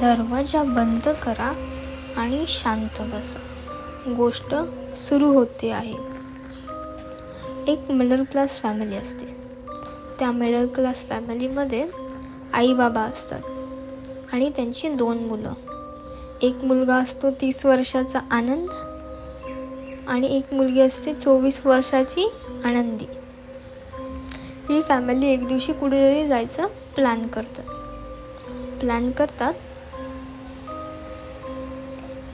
दरवाजा बंद करा आणि शांत बसा. गोष्ट सुरू होते आहे. एक मिडल क्लास फॅमिली असते. त्या मिडल क्लास फॅमिलीमध्ये आई बाबा असतात आणि त्यांची दोन मुलं. एक मुलगा असतो तीस वर्षाचा आनंद आणि एक मुलगी असते चोवीस वर्षाची आनंदी. ही फॅमिली एक दिवशी कुठेतरी जायचं प्लॅन करतात. प्लॅन करतात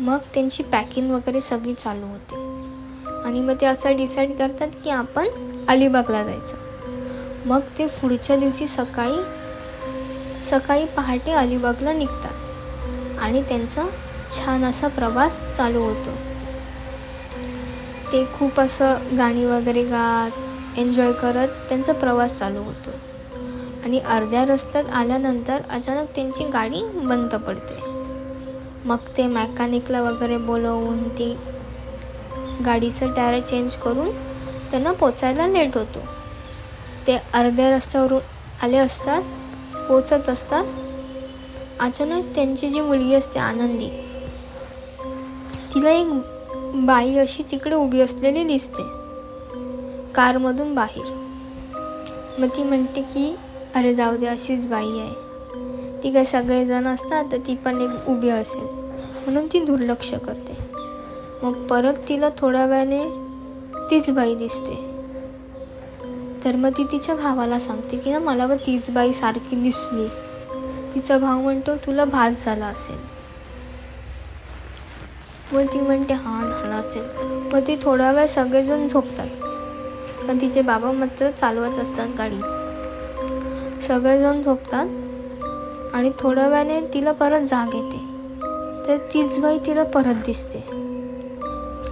मग त्यांची पॅकिंग वगैरे सगळी चालू होते. आणि मग ते असं डिसाईड करतात की आपण अलिबागला जायचं. मग ते पुढच्या दिवशी सकाळी सकाळी पहाटे अलिबागला निघतात. आणि त्यांचा छान असा प्रवास चालू होतो. ते खूप असं गाणी वगैरे गात एन्जॉय करत त्यांचा प्रवास चालू होतो. आणि अर्ध्या रस्त्यात आल्यानंतर अचानक त्यांची गाडी बंद पडते. मग ते मॅकॅनिकला वगैरे बोलवून ती गाडीचं टायर चेंज करून त्यांना पोचायला लेट होतो. ते अर्ध्या रस्त्यावरून आले असतात पोचत असतात. अचानक त्यांची जी मुलगी असते आनंदी तिला एक बाई अशी तिकडे उभी असलेली दिसते कारमधून बाहेर. मग ती म्हणते की अरे जाऊ दे अशीच बाई आहे. ती काय सगळेजण असतात तर ती पण एक उभी असेल. म्हणून ती दुर्लक्ष करते. मग परत तिला थोड्या वेळाने तीच बाई दिसते. तर मग ती तिच्या भावाला सांगते की ना मला पण तीच बाई सारखी दिसली. तिचा भाव म्हणतो तुला भास झाला असेल. मग ती म्हणते हां झाला असेल. मग ती थोडा वेळ सगळेजण झोपतात. पण तिचे बाबा मात्र चालवत असतात गाडी. सगळेजण झोपतात. आणि थोड्या वेळाने तिला परत जाग येते. तर तीच बाई तिला परत दिसते.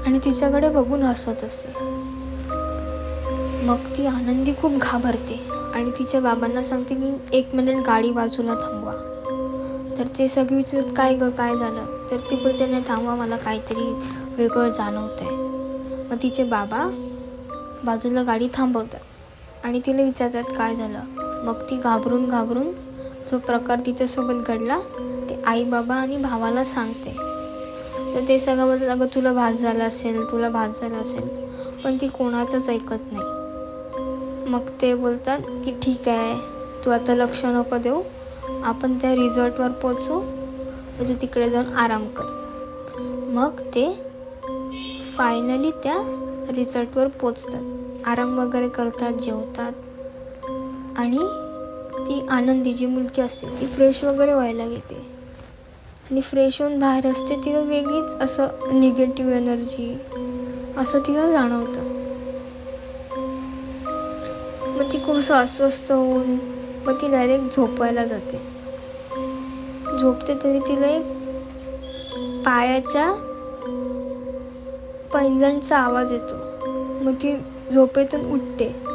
आणि तिच्याकडे बघून हसत असते. मग ती आनंदी खूप घाबरते आणि तिच्या बाबांना सांगते की एक मिनिट गाडी बाजूला थांबवा. तर ते सगळे विचारत काय ग काय झालं? तर ती बोलते नाही थांबवा मला काहीतरी वेगळं जाणवत आहे मग तिचे बाबा बाजूला गाडी थांबवतात आणि तिला विचारतात काय झालं? मग ती घाबरून घाबरून जो प्रकार तिच्यासोबत घडला ते आई बाबा आणि भावाला सांगते. तर ते सगळं बोलतात अगं तुला भास झाला असेल तुला भास झाला असेल पण ती कोणाचंच ऐकत नाही. मग ते बोलतात की ठीक आहे तू आता लक्ष नको देऊ. आपण त्या रिझॉर्टवर पोचू व म्हणजे तू तिकडे जाऊन आराम कर. मग ते फायनली त्या रिझॉर्टवर पोचतात आराम वगैरे करतात जेवतात आणि ती आनंदी जी मुलगी असते. ती फ्रेश वगैरे व्हायला घेते आणि फ्रेश होऊन बाहेर असते तिला वेगळीच असं निगेटिव्ह एनर्जी असं तिला जाणवतं. मग ती खूप अस्वस्थ होऊन मग ती डायरेक्ट झोपायला जाते. झोपते तरी तिला एक पायाच्या पैंजणचा आवाज येतो. मग ती झोपेतून उठते.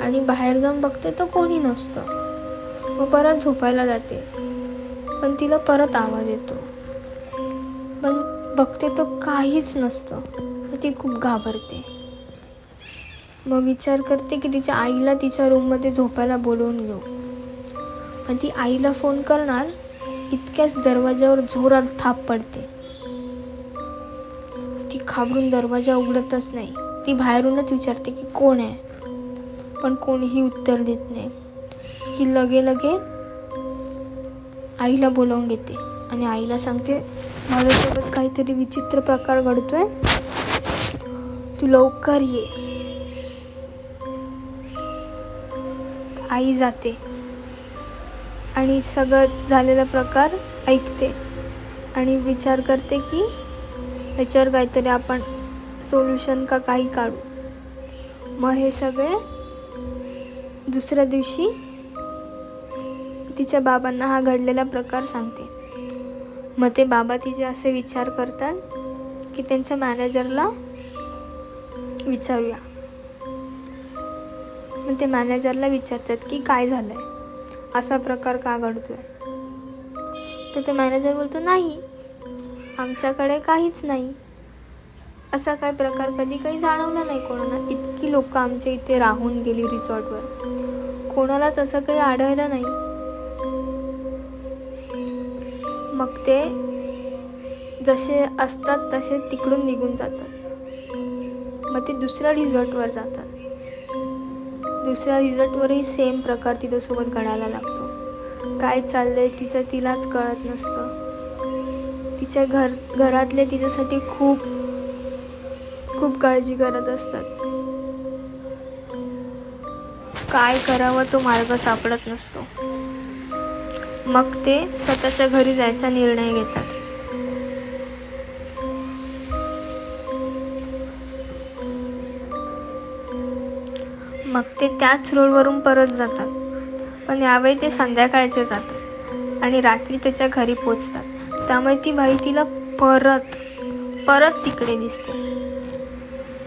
आणि बाहेर जाऊन बघते तर कोणी नसतं. मग परत झोपायला जाते. पण तिला परत आवाज येतो. पण बघते तर काहीच नसतं. मग ती खूप घाबरते. मग विचार करते की तिच्या आईला तिच्या रूममध्ये झोपायला बोलवून घेऊ. पण ती आईला फोन करणार इतक्याच दरवाज्यावर जोरात थाप पडते. ती खाबरून दरवाजा उघडतच नाही. ती बाहेरूनच विचारते की कोण आहे? पण कोणीही उत्तर देत नाही. की लगे लगे आईला बोलावून घेते आणि आईला सांगते माझ्यासोबत काहीतरी विचित्र प्रकार घडतोय. तू लवकर ये. आई जाते आणि सगळं झालेला प्रकार ऐकते आणि विचार करते की याच्यावर काहीतरी आपण सोल्युशन का काही काढू. मग हे सगळे दुसऱ्या दिवशी तिच्या बाबांना हा घडलेला प्रकार सांगते. मग ते बाबा तिचे असे विचार करतात की त्यांच्या मॅनेजरला विचारूया. मग ते मॅनेजरला विचारतात की काय झालं आहे असा प्रकार का घडतोय? तर ते मॅनेजर बोलतो नाही आमच्याकडे काहीच नाही. असा काय प्रकार कधी काही जाणवला नाही कोणाला. इतकी लोकं आमच्या इथे राहून गेली रिसॉर्टवर. कोणालाच असं काही आढळलं नाही. मग ते जसे असतात तसे तिकडून निघून जातात. मग ते दुसऱ्या रिझॉर्टवर जातात. दुसऱ्या रिझॉर्टवरही सेम प्रकार तिच्यासोबत घडायला लागतो. काय चाललंय तिचं तिलाच कळत नसतं. तिच्या घर घरातले तिच्यासाठी खूप खूप काळजी करत असतात. काय करावं तो मार्ग सापडत नसतो. मग ते स्वतःच्या घरी जायचा निर्णय घेतात. मग ते त्याच रोडवरून परत जातात. पण यावेळी ते संध्याकाळचे जातात आणि रात्री त्याच्या घरी पोचतात. त्यामुळे ती बाई तिला परत परत तिकडे दिसते.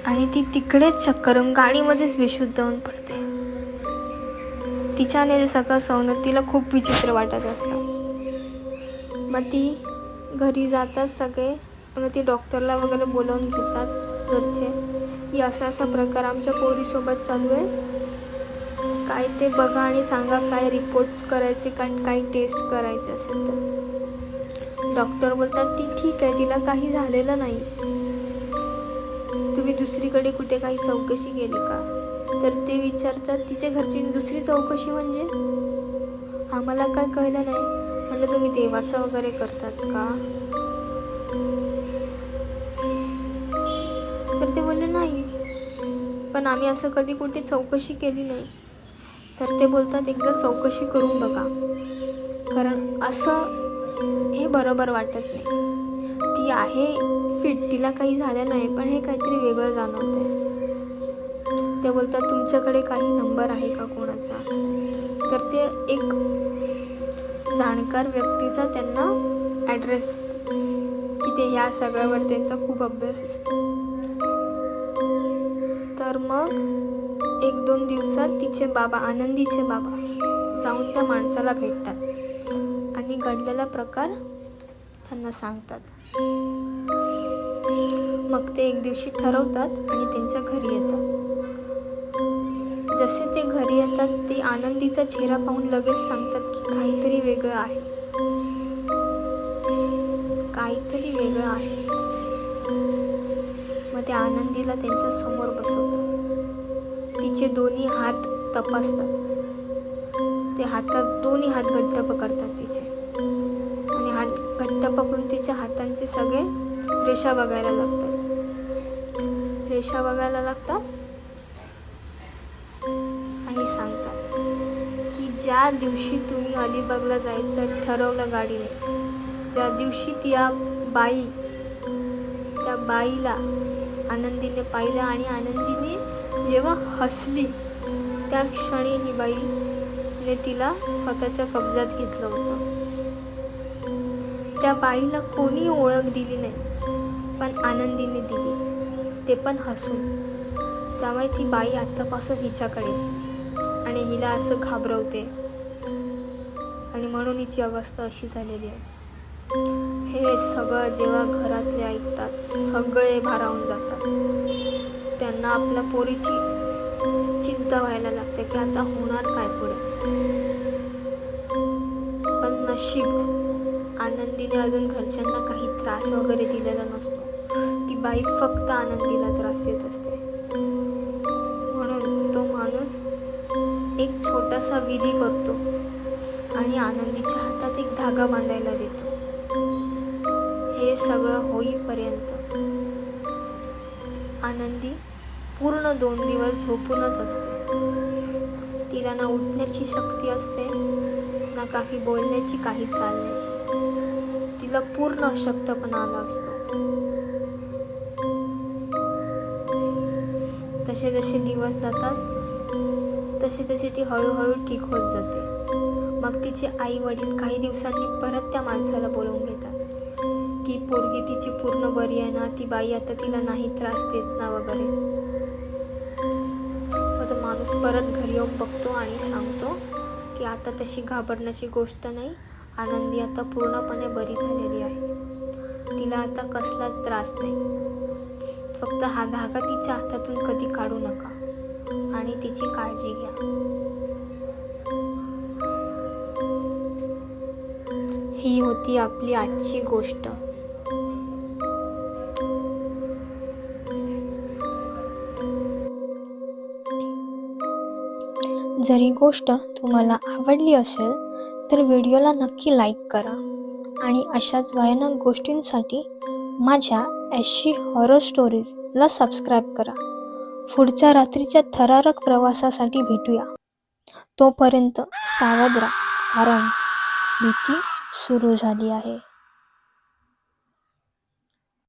आणि ती तिकडेच चक्करून गाडीमध्येच बेशुद्ध होऊन पडते. तिच्याने सगळं सवनं तिला खूप विचित्र वाटत असतं. मग ती घरी जातात सगळे मग ती डॉक्टरला वगैरे बोलावून घेतात घरचे की असा असा प्रकार आमच्या पोरीसोबत चालू आहे. काय ते बघा आणि सांगा काय रिपोर्ट्स करायचे काय काय टेस्ट करायचे असेल तर. डॉक्टर बोलतात ती ठीक आहे तिला काही झालेलं नाही. दुसरीकडे कुठे काही चौकशी केली का? तर ते विचारतात तिच्या घरची दुसरी चौकशी म्हणजे? आम्हाला काय कळलं नाही. म्हटलं तुम्ही देवाचं वगैरे करतात का? तर ते बोलले नाही. पण आम्ही असं कधी कुठे चौकशी केली नाही. तर ते बोलतात एकदा चौकशी करून बघा. कारण असं हे बरोबर वाटत नाही. ती आहे? फिट तिला काही झालं नाही पण हे काहीतरी वेगळं जाणवतंय. ते बोलतात तुमच्याकडे काही नंबर आहे का कोणाचा? तर ते एक जाणकार व्यक्तीचा त्यांना ॲड्रेस की ते ह्या सगळ्यावर त्यांचा खूप अभ्यास असतो. तर मग एक दोन दिवसात तिचे बाबा आनंदीचे बाबा जाऊन त्या माणसाला भेटतात. आणि घडलेला प्रकार त्यांना सांगतात. मग ते एक दिवशी ठरवतात आणि त्यांच्या घरी येतात. जसे ते घरी येतात ते आनंदीचा चेहरा पाहून लगेच सांगतात की काहीतरी वेगळं आहे. काहीतरी वेगळं आहे. मग ते आनंदीला त्यांच्यासमोर बसवतात. तिचे दोन्ही हात तपासतात. ते हातात दोन्ही हात घट्ट पकडतात तिचे. पकडून हातांचे सगळे रेषा बघायला लागतात. रेषा बघायला लागतात आणि सांगतात की ज्या दिवशी तुम्ही अलिबागला जायचं ठरवलं गाडीने ज्या दिवशी त्या बाई त्या बाईला आनंदीने पाहिलं आणि आनंदीने जेव्हा हसली त्या क्षणी ही बाईने तिला स्वतःच्या कब्जात घेतलं होतं. त्या बाईला कोणी ओळख दिली नाही पण आनंदीने दिली. ते पण हसून. त्यामुळे ती बाई आत्तापासून हिच्याकडे आणि हिला असं घाबरवते. आणि म्हणून हिची अवस्था अशी झालेली आहे. हे सगळं जेव्हा घरातले ऐकतात सगळे भारावून जातात. त्यांना आपल्या पोरीची चिंता व्हायला लागते की आता होणार काय पुढे? पण नशीब आनंदीने अजून घरच्यांना काही त्रास वगैरे दिलेला नसतो. ती बाई फक्त आनंदीला त्रास देत असते. म्हणून तो माणूस एक छोटासा विधी करतो आणि आनंदीच्या हातात एक धागा बांधायला देतो. हे सगळं होईपर्यंत आनंदी पूर्ण दोन दिवस झोपूनच असते. तिला ना उठण्याची शक्ती असते ना काही बोलण्याची काही चालण्याची. तिला पूर्ण अशक्तपणा आला असतो. तसे जसे दिवस जातात तसे तसे ती हळूहळू ठीक होत जाते. मग तिचे आई वडील काही दिवसांनी परत त्या माणसाला बोलवून घेतात की पोरगी तिची पूर्ण बरी आहे ना ती बाई आता तिला नाही त्रास देत ना वगैरे. मग तो माणूस परत घरी येऊन बघतो आणि सांगतो की आता तशी घाबरण्याची गोष्ट नाही आनंदी आता पूर्णपणे बरी झालेली आहे. तिला आता कसलाच त्रास नाही. फक्त हा धागा तिच्या हातातून कधी काढू नका आणि तिची काळजी घ्या. ही होती आपली आजची गोष्ट. जरी गोष्ट तुम्हाला आवडली असेल तर व्हिडिओला नक्की लाईक करा आणि अशाच भयानक गोष्टींसाठी माझ्या एशी हॉरर स्टोरीजला सबस्क्राईब करा. पुढच्या रात्रीच्या थरारक प्रवासासाठी भेटूया. तोपर्यंत सावध राहा कारण भीती सुरू झाली आहे.